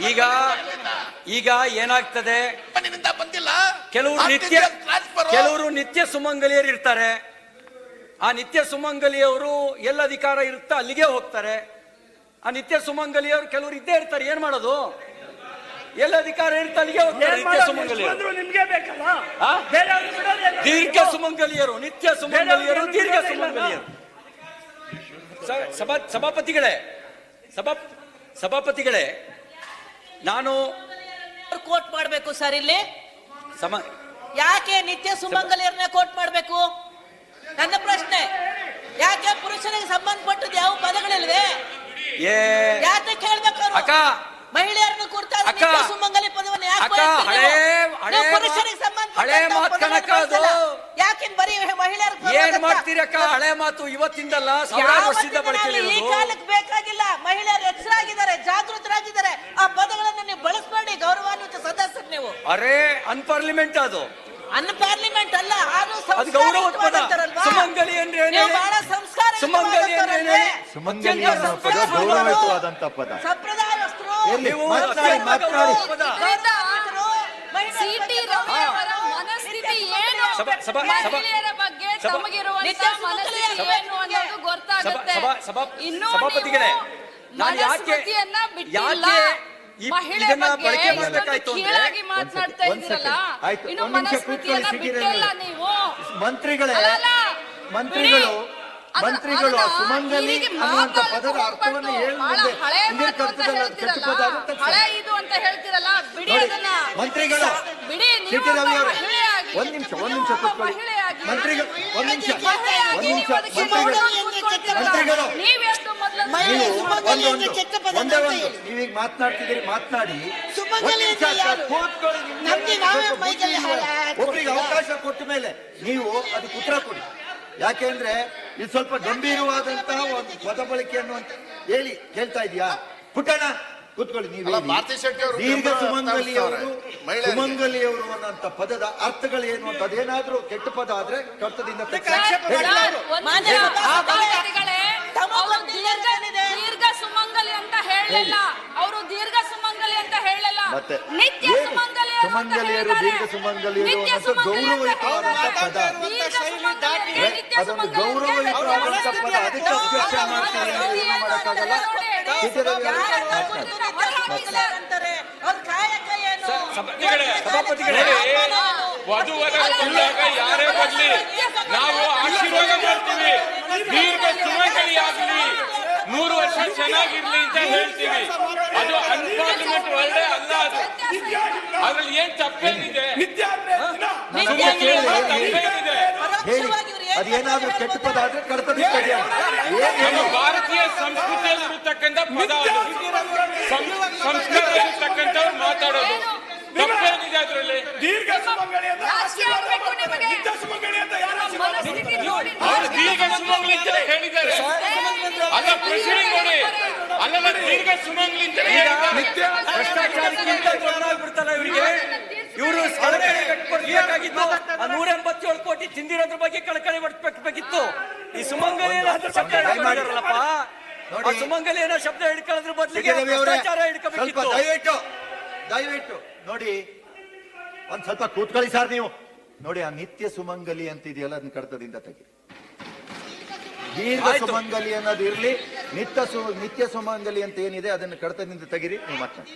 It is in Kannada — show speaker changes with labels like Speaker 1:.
Speaker 1: ಈಗ ಈಗ ಏನಾಗ್ತದೆ?
Speaker 2: ಬಂದಿಲ್ಲ.
Speaker 1: ಕೆಲವರು ನಿತ್ಯ ಕೆಲವರು ನಿತ್ಯ ಸುಮಂಗಲಿಯರು ಇರ್ತಾರೆ. ಆ ನಿತ್ಯ ಸುಮಂಗಲಿಯವರು ಎಲ್ಲ ಅಧಿಕಾರ ಇರುತ್ತಾ ಅಲ್ಲಿಗೆ ಹೋಗ್ತಾರೆ. ಆ ನಿತ್ಯ ಸುಮಂಗಲಿಯವರು ಕೆಲವರು ಇದ್ದೇ ಇರ್ತಾರೆ. ಏನ್ ಮಾಡೋದು? ಎಲ್ಲ ಅಧಿಕಾರ ಇರುತ್ತೆ ಅಲ್ಲಿಗೆ ಹೋಗ್ತಾರೆ ನಿತ್ಯ? ಸುಮಂಗಲಿಯರು. ದೀರ್ಘ ಸುಮಂಗಲಿಯರು ನಿತ್ಯ ಸುಮಂಗಲಿಯರು ದೀರ್ಘ ಸುಮಂಗಲಿಯರು. ಸ- ಸಭಾ ಸಭಾಪತಿಗಳೇ ಸಭಾ ಸಭಾಪತಿಗಳೇ ನಾನು
Speaker 3: ಕೋಟ್ ಮಾಡಬೇಕು ಸರ್ ಇಲ್ಲಿ?
Speaker 1: ಸಮ
Speaker 3: ಯಾಕೆ ನಿತ್ಯ ಸುಮಂಗಲಿಯರನ್ನ ಕೋಟ್ ಮಾಡಬೇಕು? ನನ್ನ ಪ್ರಶ್ನೆ ಯಾಕೆ ಪುರುಷನಿಗೆ ಸಂಬಂಧಪಟ್ಟದ್ದು ಯಾವ ಪದಗಳಿಲ್ವೇ?
Speaker 1: ಏ
Speaker 3: ಯಾಕೆ ಕೇಳ್ಬೇಕು?
Speaker 1: ಅಕ್ಕ
Speaker 3: ಮಹಿಳೆಯರನ್ನು ಕುರಿತಾದ ನಿತ್ಯ ಸುಮಂಗಲಿ ಪದವನ್ನು ಯಾಕೆ
Speaker 1: ಅಕ್ಕ,
Speaker 3: ಬಳಸ್ತೀರಿ ಪುರುಷರಿಗೆ ಸಂಬಂಧಪಟ್ಟ
Speaker 1: ಹಳೇ ಮಾತ್
Speaker 3: ಪದಗಳನ್ನು
Speaker 1: ಕಣಕ್ಕ ಅದು.
Speaker 3: ಯಾಕೆ ಬರೀ ಮಹಿಳೆಯರ
Speaker 1: ಏನ್ ಮಾಡ್ತೀರಿ ಅಕ್ಕ? ಹಳೆ ಮಾತು ಇವತ್ತಿಂದಲ್ಲ ಸಾವಿರಾರು ವರ್ಷದಿಂದ ಬಳಕೆಯಲ್ಲಿ
Speaker 3: ಈ ಕಾಲಕ್ಕೆ ಬೇಕಾಗಿಲ್ಲ. ಮಹಿಳೆಯರು ಎಚ್ಚರಾಗಿದ್ದಾರೆ ಜಾಗೃತರಾಗಿದ್ದಾರೆ. ಆ ಪದಗಳನ್ನು ನೀವು ಬಳಸಬೇಡಿ ಗೌರವಾನ್ವಿತ ಸದಸ್ಯರು ನೀವು
Speaker 1: ಅರೇ ಅನ್ಪಾರ್ಲಿಮೆಂಟ್ ಅದು
Speaker 3: ಅನ್ಪಾರ್ಲಿಮೆಂಟ್ ಅಲ್ಲ ಅದು ಗೌರವ?
Speaker 1: ಸುಮಂಗಲಿ ಅಂದ್ರೆ ಏನ್
Speaker 3: ನೀವು
Speaker 1: ಹೇಳಿ?
Speaker 3: ಬಹಳ ಸಂಸ್ಕಾರಯುತವಾದಂತರಲ್ವೇ?
Speaker 1: ಸುಮಂಗಲಿ ಅಂದ್ರೆ ಏನ್ ಹೇಳಿ?
Speaker 4: ಸುಮಂಗಲಿ ಅನ್ನೋ ಪದ ಗೌರವಯುತವಾದಂತ ಪದ
Speaker 3: ಸಂಪ್ರದಾಯಸ್ಥರು
Speaker 4: ಎಲ್ಲಿ?
Speaker 1: ನೀವು ಅತ್ಯಂತ.
Speaker 5: ಸಿಟಿ ಮನಸ್ಥಿತಿ ಏನು
Speaker 1: ಸಭಾ- ಸಭಾ- ಸಭಾ-
Speaker 5: ಮಹಿಳೆಯರ ಬಗ್ಗೆ
Speaker 1: ಸಭಾ-
Speaker 5: ತಮಗಿರುವಂತ
Speaker 3: ನಿತ್ಯ
Speaker 5: ಮನಸ್ಥಿತಿ
Speaker 3: ಸುಮಂಗಲಿಯ
Speaker 5: ಏನು ಅನ್ನೋದು
Speaker 1: ಸಭಾ
Speaker 5: ಗೊತ್ತಾಗುತ್ತೆ
Speaker 1: ಸಭಾ ಸಭಾ
Speaker 5: ಇನ್ನು
Speaker 1: ಸಭಾಪತಿಗಳೇ ನಾನು ಯಾಕೆ
Speaker 5: ಮನಸ್ಮೃತಿಯನ್ನ ಬಿಟ್ಟಿಲ್ಲ
Speaker 1: ಯಾಕೆ ಇದನ್ನ ಬಳಕೆ ಮಾಡ್ಬೇಕಾಯ್ತು
Speaker 4: ಮಂತ್ರಿಗಳೇ ಮಂತ್ರಿಗಳು ಮಂತ್ರಿಗಳು ಸುಮಂಗಲಿ ಅನ್ನುವಂತ ಪದದ ಅರ್ಥವನ್ನು
Speaker 5: ಹೋಗ್ಬಾರ್ದು.
Speaker 4: ಹೇಳಿ
Speaker 5: ಬಹಳ
Speaker 4: ಮುಂದೆ
Speaker 5: ಹಳೆ
Speaker 4: ಹಿಂದಿನ
Speaker 5: ಅಂತ
Speaker 4: ಕರ್ತದಲ್ಲಿ ಅದು ಕೆಟ್ಟ ಪದ
Speaker 5: ಹೇಳ್ತೀರಲ್ಲ, ಇದು ಅಂತ ಹೇಳ್ತಿರಲ್ಲ? ಬಿಡಿ ಅದನ್ನ.
Speaker 4: ಮಂತ್ರಿಗಳು ಸಿಟಿ ರವಿ ಅವರೇ ಒಂದ್ ನಿಮಿಷ ಒಂದ್ ನಿಮಿಷ ಮಂತ್ರಿಗಳು ಒಂದ್ ನಿಮಿಷ. ಒಂದ್ ನಿಮಿಷ. ಮಂತ್ರಿಗಳು ಒಂದು ಒಂದು ಒಂದೇ. ಒಂದು ನೀವೀಗ ಮಾತನಾಡ್ತಿದ್ದೀರಿ ಮಾತನಾಡಿ? ಒಬ್ರಿಗೆ ಅವಕಾಶ ಕೊಟ್ಟ ಮೇಲೆ ನೀವು ಅದಕ್ಕೆ ಉತ್ತರ ಕೊಡಿ. ಯಾಕೆಂದ್ರೆ ಇದು ಸ್ವಲ್ಪ ಗಂಭೀರವಾದಂತಹ ಒಂದು ಪದ ಬಳಕೆ ಅನ್ನುವಂತ ಹೇಳಿ ಕೇಳ್ತಾ ಇದೀಯಾ? ಪುಟ್ಟಣ ಕೂತ್ಕೊಳ್ಳಿ ನೀವು
Speaker 2: ಅಲ್ಲ,
Speaker 4: ಹೇಳಿ.
Speaker 2: ಭಾರತಿ ಶೆಟ್ಟಿ ಅವರು
Speaker 4: ದೀರ್ಘ
Speaker 2: ಗಂಭೀರ
Speaker 4: ಸುಮಂಗಲಿ ಅವರು. ಸುಮಂಗಲಿ ಅನ್ನೋಂಥ ಪದದ ಅರ್ಥಗಳೇನು ಅಂತ ಅದೇನಾದ್ರೂ ಕೆಟ್ಟ ಪದ ಆದ್ರೆ ಕರ್ತದಿಂದ
Speaker 5: ದೀರ್ಘ? ದೀರ್ಘ ಸುಮಂಗಲಿ ಅಂತ ಹೇಳಲಿಲ್ಲ ಅವರು ದೀರ್ಘ ಸುಮಂಗಲಿ ಅಂತ ಹೇಳಲಿಲ್ಲ
Speaker 4: ಮತ್ತೆ
Speaker 5: ನಿತ್ಯ? ಸುಮಂಗಲಿಯರು.
Speaker 4: ದೀರ್ಘ ಸುಮಂಗಲಿಯರು ಗೌರವಯುತವಾದಂತ. ಪದ. ಅದೊಂದು
Speaker 5: ಸುಮಂಗಲಿ ಅಂತ
Speaker 4: ಗೌರವಯುತವಾದಂತ
Speaker 5: ಹೇಳಿದ್ದಾರೆ.
Speaker 4: ಪದ ಅದಕ್ಕೆ ಅಬ್ಜೆಕ್ಷನ್ ಮಾಡ್ತೀನಿ ಏನು ಮಾಡೋಕ್ಕಾಗಲ್ಲ ಸಿಟಿ ರವಿ ಅವರು
Speaker 3: ಯಾರನ್ನ
Speaker 4: ಮಾತನಾಡಿ.
Speaker 3: ಕುರಿತು ನಿತ್ಯ ಸುಮಂಗಲಿಯರು ಅಂತಾರೆ ಅವ್ರ ಕಾಯಕ ಏನು
Speaker 1: ಸ- ಸಭಾಪತಿಗಳೇ, ಸಭಾಪತಿಗಳೇ,
Speaker 6: ವಧುವರ ಬಂದಾಗ ಯಾರೇ ಬರ್ಲಿ ನಾವು ಆಶೀರ್ವಾದ ಮಾಡ್ತೀವಿ ದೀರ್ಘ ಸುಮಂಗಲಿ ಆಗ್ಲಿ ನೂರು ವರ್ಷ ಚೆನ್ನಾಗಿರ್ಲಿ ಅಂತ ಹೇಳ್ತೀವಿ ಅದು ಅನ್ಪಾರ್ಲಿಮೆಂಟ್ ವರ್ಡೇ ಅಲ್ಲ ಅದು ಅದ್ರಲ್ಲಿ ಏನ್ ತಪ್ಪೇನಿದೆ
Speaker 7: ನಿತ್ಯ ಅಂದ್ರೆ ದಿನ.
Speaker 4: ನಾನು
Speaker 6: ಸುಮಂಗಲಿ
Speaker 4: ಅದಕ್ಕೆ
Speaker 6: ಅಂದ್ರೆ
Speaker 4: ಹೇಳಿ, ಹೇಳಿ.
Speaker 6: ತಪ್ಪೇನಿದೆ
Speaker 4: ಹೇಳಿ ಅದೇನಾದ್ರೂ ಕೆಟ್ಟ ಪದ ಆದ್ರೆ ತೆಗೆಯೋಣ
Speaker 6: ನಮ್ಮ ಭಾರತೀಯ ಸಂಸ್ಕೃತಿಯಲ್ಲಿ ಇರತಕ್ಕಂಥ ಪದ ಅದು. ಸಂ- ಸಂಸ್ಕಾರದಲ್ಲಿರ್ತಕ್ಕಂಥವ್ರು ಮಾತಾಡೋದು. ತಪ್ಪೇನಿದೆ ಅದ್ರಲ್ಲಿ?
Speaker 7: ದೀರ್ಘ ಸುಮಂಗಲಿ ಅಂತ
Speaker 5: ಆಗ್ಬೇಕು ನಿಮಗೆ.
Speaker 7: ನಿತ್ಯ ಸುಮಂಗಲಿ ಅಂತ ಯಾರು ಆಶೀರ್ವಾದ
Speaker 5: ಮನಸ್ಥಿತಿ ನೋಡಿ.
Speaker 6: ಅವ್ರು ದೀರ್ಘ ಸುಮಂಗ್ಲಿ ಹೇಳಿದ್ದಾರೆ. ಅಲ್ಲ ಪ್ರೊಸೀಡಿಂಗ್ ನೋಡಿ. ಅಲ್ಲ ದೀರ್ಘ ಸುಮಂಗ್ಲಿ ಅಂತ ಹೇಳಿದ್ದಾರೆ.
Speaker 1: ಭ್ರಷ್ಟಾಚಾರಕ್ಕಿಂತ ದೊಡ್ಡದಾಗ್ಬಿಡ್ತಲ್ಲ ಇವರಿಗೆ ಇವರು ಕಳಕಳಿ ವ್ಯಕ್ತಪಡಿಸಬೇಕಾಗಿತ್ತು ಆ ನೂರ ಎಂಬತ್ತೇಳು ಕೋಟಿ ತಿಂದಿರೋದ್ರ ಬಗ್ಗೆ ಕಳಕಳಿ ವ್ಯಕ್ತಪಡಿಸಬೇಕಿತ್ತು ಈ ಸುಮಂಗಲಿ ಆ ಸುಮಂಗಲಿ ಏನೋ ಶಬ್ದ ಹಿಡ್ಕೊಳ್ಳೋದ್ರ ಬದಲಿಗೆ
Speaker 4: ದಯವಿಟ್ಟು ದಯವಿಟ್ಟು ನೋಡಿ. ಒಂದ್ ಸ್ವಲ್ಪ ಕೂತ್ಕೊಳ್ಳಿ ಸರ್ ನೀವು. ನೋಡಿ ಆ ನಿತ್ಯ ಸುಮಂಗಲಿ ಅಂತ ಇದೆಯಲ್ಲ ಅದನ್ನ ಕಡತದಿಂದ ತೆಗಿ. ದೀರ್ಘ. ಸುಮಂಗಲಿ ಅನ್ನೋದು ಇರ್ಲಿ. ನಿತ್ಯ ಸು ನಿತ್ಯ ಸುಮಂಗಲಿ ಅಂತ ಏನಿದೆ ಅದನ್ನ ಕಡತದಿಂದ ತೆಗಿರಿ ನೀವು ಮಾತನಾಡಿ